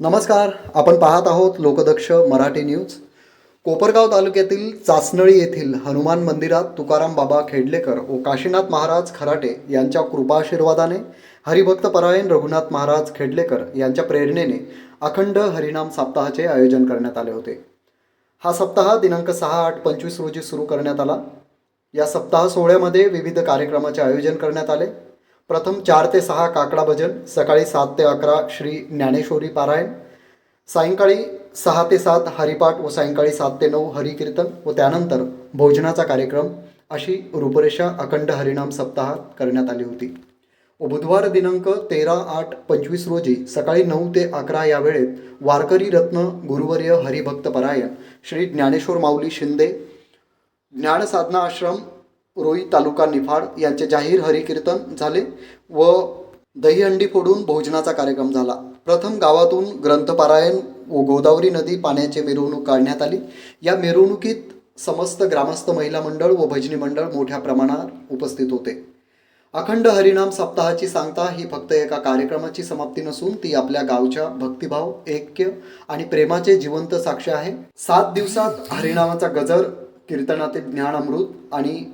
नमस्कार आपण पाहत आहोत लोकदक्ष मराठी न्यूज. कोपरगाव तालुक्यातील चासनळी येथील हनुमान मंदिरात तुकाराम बाबा खेडलेकर व काशीनाथ महाराज खराटे यांच्या कृपाशीर्वादाने हरिभक्त परायण रघुनाथ महाराज खेडलेकर यांच्या प्रेरणेने अखंड हरिनाम सप्ताहाचे आयोजन करण्यात आले होते. हा सप्ताह दिनांक सहा आठ पंचवीस रोजी सुरू करण्यात आला. या सप्ताह सोहळ्यामध्ये विविध कार्यक्रमाचे आयोजन करण्यात आले. प्रथम चार ते सहा काकडा भजन सकाळी सात ते अकरा श्री ज्ञानेश्वरी पारायण सायंकाळी सहा ते सात हरिपाठ व सायंकाळी सात ते नऊ हरिकीर्तन व त्यानंतर भोजनाचा कार्यक्रम अशी रूपरेषा अखंड हरिनाम सप्ताहात करण्यात आली होती. व बुधवार दिनांक तेरा आठ पंचवीस रोजी सकाळी नऊ ते अकरा या वेळेत वारकरी रत्न गुरुवर्य हरिभक्त परायण श्री ज्ञानेश्वर माऊली शिंदे ज्ञानसाधना आश्रम रोई तालुका निफाड यांचे जाहीर हरिकीर्तन झाले व दहीहंडी फोडून भोजनाचा कार्यक्रम झाला. प्रथम गावातून ग्रंथपारायण व गोदावरी नदी पाण्याची मिरवणूक काढण्यात आली. या मिरवणुकीत समस्त ग्रामस्थ महिला मंडळ व भजनी मंडळ मोठ्या प्रमाणात उपस्थित होते. अखंड हरिनाम सप्ताहाची सांगता ही फक्त एका कार्यक्रमाची समाप्ती नसून ती आपल्या गावच्या भक्तिभाव ऐक्य आणि प्रेमाचे जिवंत साक्ष आहे. सात दिवसात हरिनामाचा गजर कीर्तनातील ज्ञान अमृत आणि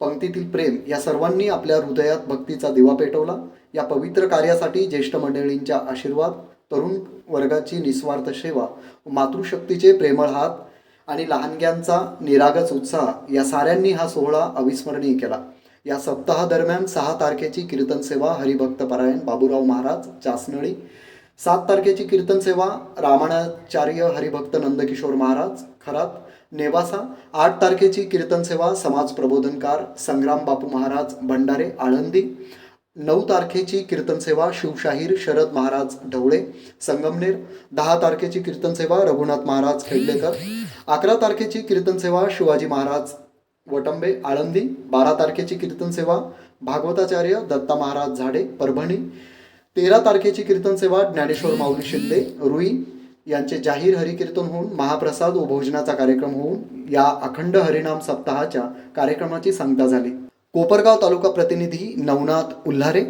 पंक्तीतील प्रेम या सर्वांनी आपल्या हृदयात भक्तीचा दिवा पेटवला. या पवित्र कार्यासाठी ज्येष्ठ मंडळींच्या आशीर्वाद तरुण वर्गाची निस्वार्थ सेवा मातृशक्तीचे प्रेमळ हात आणि लहानग्यांचा निरागस उत्साह या साऱ्यांनी हा सोहळा अविस्मरणीय केला. या सप्ताहादरम्यान सहा तारखेची कीर्तन सेवा हरिभक्त परायण बाबूराव महाराज चासनळी सात तारखेची कीर्तन सेवा रामाणाचार्य हरिभक्त नंदकिशोर महाराज खरात. नेवासा आठ तारखेची कीर्तन सेवा समाज प्रबोधनकार संग्राम बापू महाराज भंडारे आळंदी. नऊ तारखेची कीर्तन सेवा शिवशाहीर शरद महाराज ढवळे संगमनेर. दहा तारखेची कीर्तन सेवा रघुनाथ महाराज खेडलेकर. अकरा तारखेची कीर्तन सेवा शिवाजी महाराज वटंबे आळंदी. बारा तारखेची कीर्तन सेवा भागवताचार्य दत्ता महाराज झाडे परभणी. तेरा तारखेची कीर्तन सेवा ज्ञानेश्वर माऊली शिंदे रुई. यांचे जाहीर हरिकीर्तन होऊन महाप्रसाद व भोजनाचा कार्यक्रम होऊन या अखंड हरिनाम सप्ताहाच्या कार्यक्रमाची सांगता झाली. कोपरगाव तालुका प्रतिनिधी नवनाथ उल्हारे